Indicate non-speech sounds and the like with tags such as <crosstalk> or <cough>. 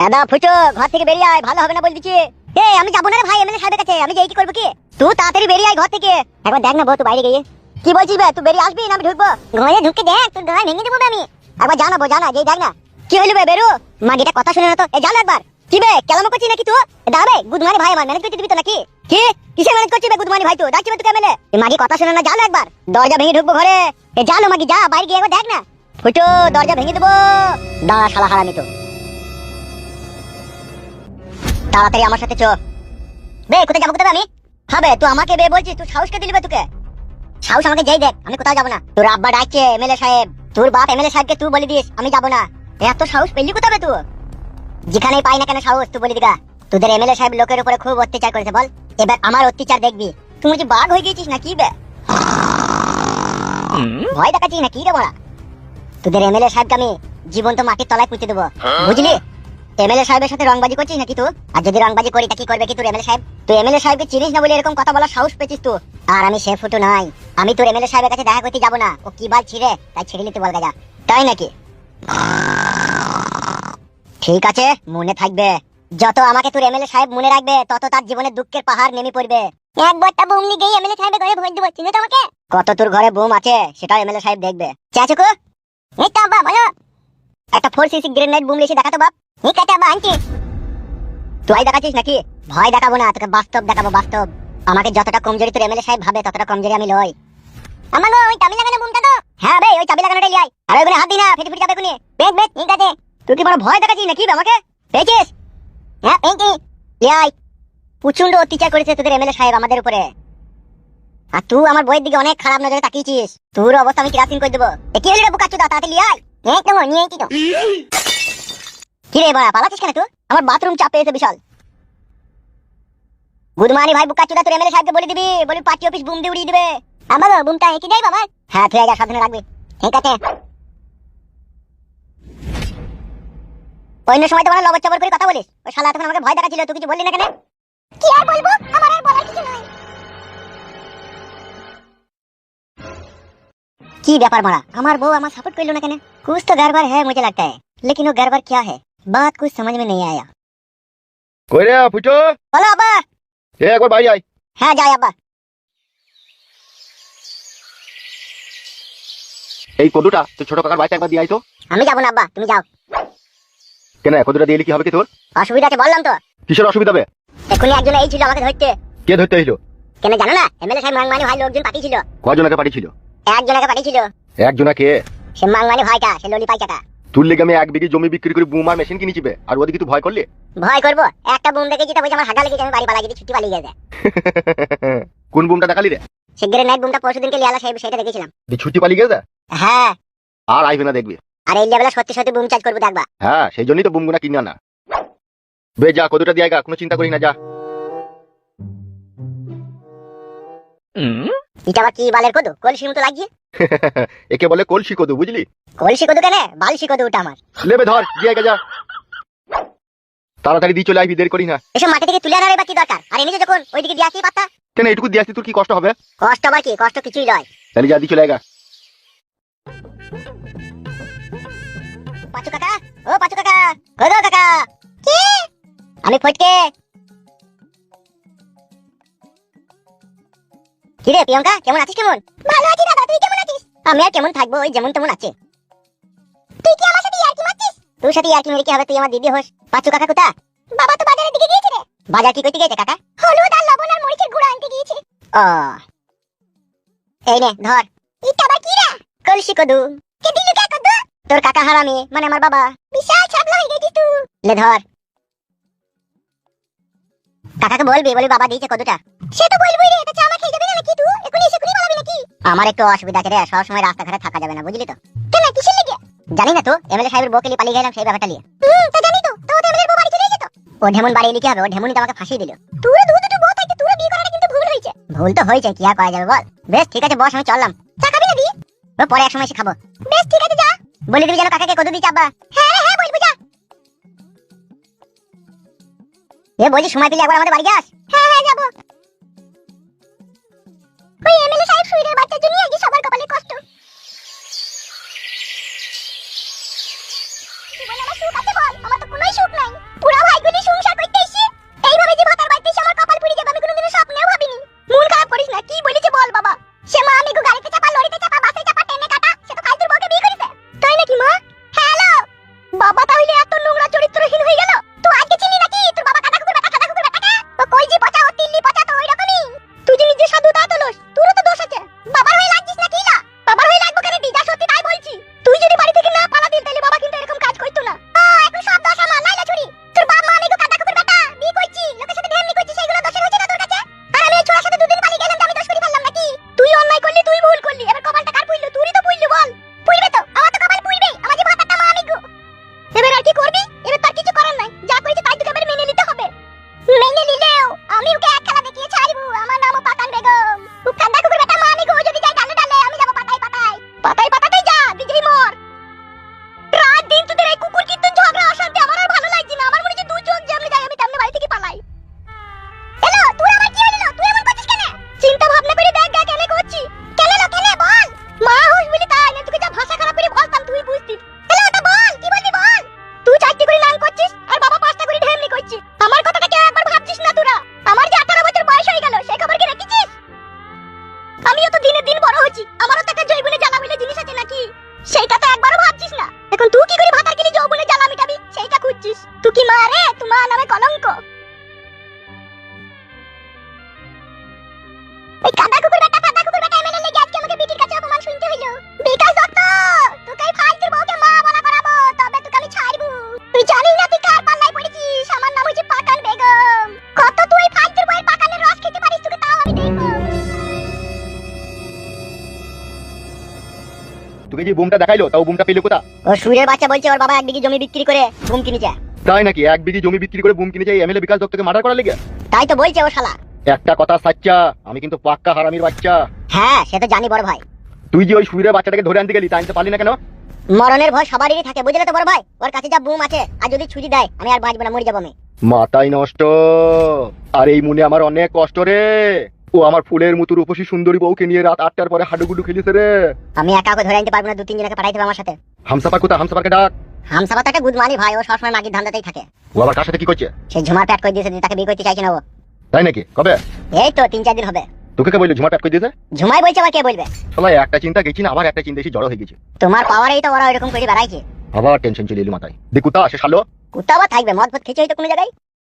দাদা, ফুটো, ঘর থেকে বেরিয়ে আয়, ভালো হবে না বল দিচ্ছি। এ, আমি যাব না ভাই, এমএলএ সাহেবের কাছে, আমি কি করব কি? তুই তাড়াতাড়ি বেরিয়ে আয় ঘর থেকে। একবার দেখ না বউ, তুই বাইরে গিয়ে। কি বলছিস তুই বেরিয়ে আসবি না আমি ঢুকবো? ঘরে ঢুকে দেখ, তোর ভেঙে দেবো আমি। একবার জানাব জানা দেখ না। কি হইল কথা শুনে না তো। এ জানো একবার। কি বে করছিস নাকি তুই? দাঁড়াবে গুদমানি ভাই আমার ম্যানেজ করতে দিবি তো নাকি? কি? কিসে ম্যানেজ করছিস বে, গুদমানি ভাই তুই? ডাকছি বে তোকে এমএলএ। মাগি কথা শুনে না জানো একবার। দরজা ভেঙে ঢুকবো ঘরে। এ জানো যা, বাইরে গিয়ে একবার দেখ না। ফুটো, দরজা ভেঙে দেবো। দাঁড়া, শালা হারামি তো তাড়াতাড়ি আমার সাথে চ। বে কোথায় যাব কোথায় আমি? হবে তুই আমাকে বে বলছিস তুই সাহস কে দিলি বে তোকে। সাহস আমাকে যেই দেখ আমি কোথাও যাব না। তোর আব্বা ডাকছে এমএলএ সাহেব তোর বাপ এমএলএ সাহেবকে তুই বলে দিস আমি যাব না। এত সাহস পেলি কোথাবে তুই? যেখানেই পাই না কেন সাহস তুই বলে দিগা। তোদের এমএলএ সাহেব লোকের উপরে খুব অত্যাচার করেছে বল। এবার আমার অত্যাচার দেখবি। তুই যে বাঘ হয়ে গেছিস না কি বে? ভয় দেখাচ্ছিস না কি রে বড়া? তোদের এমএলএ সাহেবকে আমি জীবন্ত মাটির তলায় পুঁতে দেবো। বুঝলি? এমএলএ সাহেবের সাথে রংবাজি করছিস নাকি তুই? আর যদি রংবাজি করি তা কি করবে কি তোর এমএলএ সাহেব? তুই এমএলএ সাহেবকে চিনিস না বলে এরকম কথা বলার সাহস পেয়েছিস তুই? আর আমি সে ফুটো নাই। আমি তোর এমএলএ সাহেবের কাছে দেখা করতে যাব না। ও কি বাল ছিঁড়ে? তাই ছিঁড়ে নিতে বল যা তাই নাকি? ঠিক আছে, মনে থাকবে। যত আমাকে তোর এমএলএ সাহেব মনে রাখবে, তত তার জীবনে দুঃখের পাহাড় নেমে পড়বে। একবারটা বুম নিয়ে গিয়ে এমএলএ সাহেবের ঘরে ভোট দেবো, চিনে তোমাকে কত তোর ঘরে বুম আছে, সেটাও এমএলএ সাহেব দেখবে। চাচুকু, এই তো আব্বা, বলো। একটা ফোর সিসি গ্রেনেড বুম লিখে দেখাতো বাপ। তুই দেখাচ্ছিস নাকি? ভয় দেখাবো না, তোকে বাস্তব দেখাবো, বাস্তব। আমাকে যতটা কমজোরি তোর এমএলএ সাহেব ভাবে, ততটা কমজোরি আমি লই আমার ওই চাবি লাগানো তো? হ্যাঁ ভাই ওই চাবি হাত দি যাবে ঠিক আছে। তুই কি বড় ভয় দেখাচ্ছিস নাকি বে আমাকে? পেয়েছিস? হ্যাঁ পেয়েছি। লিয়াই প্রচণ্ড অত্যাচার করেছে তোদের এমএলএ সাহেব আমাদের উপরে। আর তুই আমার বইয়ের দিকে অনেক খারাপ নজরে তাকিয়েছিস। তোর অবস্থা আমি কিরাসিন করে দেবো। কি হলো রে বুকাচ্ছু দা তাড়াতাড়ি লিয়াই তো, নিয়ে তো। কি রে বাড়া পালাচ্ছিস কেন তুই আমার বাথরুম চাপ পেয়েছে বিশাল গুদমানি ভাই বুকা চুদা তোর এমএলএ সাহেবকে বলে দিবি বলি পার্টি অফিস বুম দিয়ে উড়িয়ে দিবে আমার বুমটা একই দেয় বাবা হ্যাঁ তুই আগে সাবধানে রাখবি ঠিক আছে অন্য সময় তো মানে লবর চবর করে কথা বলিস ওই শালা তখন আমাকে ভয় দেখাচ্ছিল তুই কিছু বললি না কেন কি আর বলবো আমার আর বলার কিছু নাই की व्यापार मारा हमार बहू हमारा सपोर्ट कर लो ना कहने कुछ तो गड़बड़ है मुझे लगता है लेकिन वो गड़बड़ क्या है बात कुछ समझ में नहीं आया কই রে ফুটো বলো আব্বা এ একবার বাইরে আয় হ্যাঁ যাই আব্বা এই কদুটা তোর ছোট কাকার বাড়িতে একবার দিয়ে আয় তো আমি যাবো না আব্বা তুমি যাও কেন কদুটা দিয়ে এলে কি হবে কি তোর অসুবিধা আছে বললাম তো কিসের অসুবিধা হবে এক্ষুনি একজন এই ছিল আমাকে ধরতে কে ধরতে এলো কেন জানো না এমএলএ সাহেব মাংমানি ভাই লোকজন পাঠিয়েছিল কজনকে পাঠিয়েছিল একজনকে পাঠিয়েছিল একজনাকে সে মাংমানি ভাইটা সে ললি পাইচাটা তুর লেগে আমি এক বিঘি জমি বিক্রি করে বুমার মেশিন কিনেছিবে আর ওদিকে তুই ভয় করলি? ভয় করব। একটা বুম দেখে যেটা আমার হাগা লেগেছে আমি বাড়ি পালা গেছি ছুটি পালিয়ে গেছে। <laughs> কোন বুমটা দেখালি রে? সে গ্রেনাইট বুমটা পরশু দিনকে লিয়ালা সেই সেটা দেখেছিলাম। ছুটি পালিয়ে গেছে? হ্যাঁ। আর আইবে না দেখবি। আর এই লেভেলে সত্যি সত্যি বুম চার্জ করব দেখবা। হ্যাঁ সেই জন্যই তো বুমগুনা কিনে আনা। বে যা কদুটা দিয়ে আয় গা, কোনো চিন্তা করি না যা। এটা আবার কি বালের কদু? কলসির মতো লাগিয়ে? <laughs> একে বলে কলসি কদু বুঝলি? কলসি কদু কেন? বালসি কদু ওটা আমার। লেবে ধর দিয়ে আয় গা, যা তাড়াতাড়ি দিয়ে চলে আইবি দেরি করি না। এসব মাটি থেকে তুলে আনার এবার কি দরকার? আর এনেছে যখন ওইদিকে দিয়ে আসি পাতা? কেন এটুকু দিয়ে আসতে তোর কি কষ্ট হবে? কষ্ট আবার কি? কষ্ট কিছুই নয়। তাহলে যা দিয়ে চলে গা। পাঁচু কাকা? ও পাঁচু কাকা! কাকা! কি? আমি ফটকে কি রে প্রিয়ঙ্কা কেমন আছিস কেমন? ভালো আছি দাদা তুই কেমন আছিস? আমি আর কেমন থাকব ওই যেমন তেমন আছে। তুই কি আমার সাথে ইয়ার্কি মারছিস? তোর সাথে ইয়ার্কি মেরে কি হবে তুই আমার দিদি হোস। পাঁচু কাকা কোথা বাবা তো বাজারের দিকে গিয়েছে রে। বাজার কি করতে গিয়েছে কাকা? হলুদ আর লবণ আর মরিচের গুঁড়ো আনতে গিয়েছে। ও। এই নে ধর। এটা আবার কি রে? কলসি কদু। কে দিলু কে কদু? তোর কাকা হারামি মানে আমার বাবা। বিশাল ছাগল হয়ে গেছিস তুই। লে ধর। কাকাকে বলবি বলি বাবা দিয়েছে কতটা সে তো বলবই রে এটা চামা খেয়ে যাবে না নাকি তুই? এখনি এসে কুড়ি বলাবি নাকি? আমার একটু অসুবিধা আছে রে সব সময় রাস্তাঘাটে থাকা যাবে না বুঝলি তো? কেন কিসের লেগে? জানি না তো এমএলএ সাহেবের বউকে নিয়ে পালিয়ে গেলাম সেই ব্যাপারটা নিয়ে। হুম তা জানি তো তো এমএলএ বউ বাড়ি চলে এসেছে তো? ও ঢেমন বাড়ি এলে কি হবে ও ঢেমনই তো আমাকে ফাঁসিয়ে দিল। তুই দু দুটো বউ থাকতে তুই বিয়ে করাটা কিন্তু ভুল হয়েছে। ভুল তো হয়েছে কি আর করা যাবে বল? বেশ ঠিক আছে বস আমি চললাম। চা খাবি না ও পরে এক সময় এসে খাব। বেশ ঠিক আছে যা। বলে দিবি যেন কাকাকে কত দিচ্ছে আব্বা হ্যাঁ হ্যাঁ বলব যা। এ বলছি সময় পেলে একবার আমাদের বাড়ি যাস? হ্যাঁ হ্যাঁ যাব। ওই কাদা কুকুর বেটা কাদা কুকুর বেটা এমএলএ লেগে আজকে আমাকে বিটির কাছে অপমান শুনতে হইল। বিকাশ দত্ত তোকে এই ফালতুর বউকে মা বলা করাবো তবে তোকে আমি ছাড়বো। তুই জানিস না তুই কার পাল্লায় পড়েছিস? আমার নাম হচ্ছে পাকান বেগম। কত তুই ফালতুর বউয়ের পাকানের রস খেতে পারিস তোকে তাও আমি দেখব। তোকে যে বুমটা দেখাইলো তাও বুমটা পেলে কোথা ও সুরের বাচ্চা বলছে ওর বাবা এক বিঘি জমি বিক্রি করে ঘুম কিনেছে। তাই নাকি? এক বিঘি জমি বিক্রি করে বুম কিনেছে এমএলএ বিকাশ দত্তকে মার্ডার করার লেগে? তাই তো বলছে ও শালা। একটা কথা সাচ্চা আমি কিন্তু পাক্কা হারামির বাচ্চা। হ্যাঁ সে তো জানি বড় ভাই। তুই যে ওই সুইরের বাচ্চাটাকে ধরে আনতে গেলি তা আনতে পারলি না কেন? মরণের ভয় সবারই থাকে বুঝলে তো বড় ভাই? ওর কাছে যা বুম আছে আর যদি ছুরি দেয় আমি আর বাঁচবো না মরে যাব আমি। মাথাই নষ্ট। আর এই মনে আমার অনেক কষ্ট রে। ও আমার ফুলের মতো রূপসী সুন্দরী বউকে নিয়ে রাত আটটার পরে হাডুগুডু খেলিছে রে। আমি একা ওকে ধরে আনতে পারব না দু তিন জনকে পাঠাইতে হবে আমার সাথে। হামসাপার কোথা হামসাপারকে ডাক। হামসাবা তো একটা গুদমানি ভাই ও সবসময় মাগির ধান্দাতেই থাকে। ও আবার কার সাথে কি করছে? সেই ঝুমার প্যাট করে দিয়েছে তাকে বিয়ে করতে চাইছে না ও। তাই নাকি? কবে? এই তো তিন চার দিন হবে। তোকে কে বলল ঝুমা পেট করে দিতে ঝুমাই বইছে আবার কে বলবে? শালা একটা চিন্তা গেছি না আবার একটা চিন্তা এসে জড়ো হয়ে গেছে। তোমার পাওয়ারেই তো ওরা এরকম করে বেড়াইছে। আবার টেনশন চলে এলো মাথায়। দেখু তা আসে শালো। আবার থাকবে মদ ফদ খেয়েছে হয়তো কোনো জায়গায়?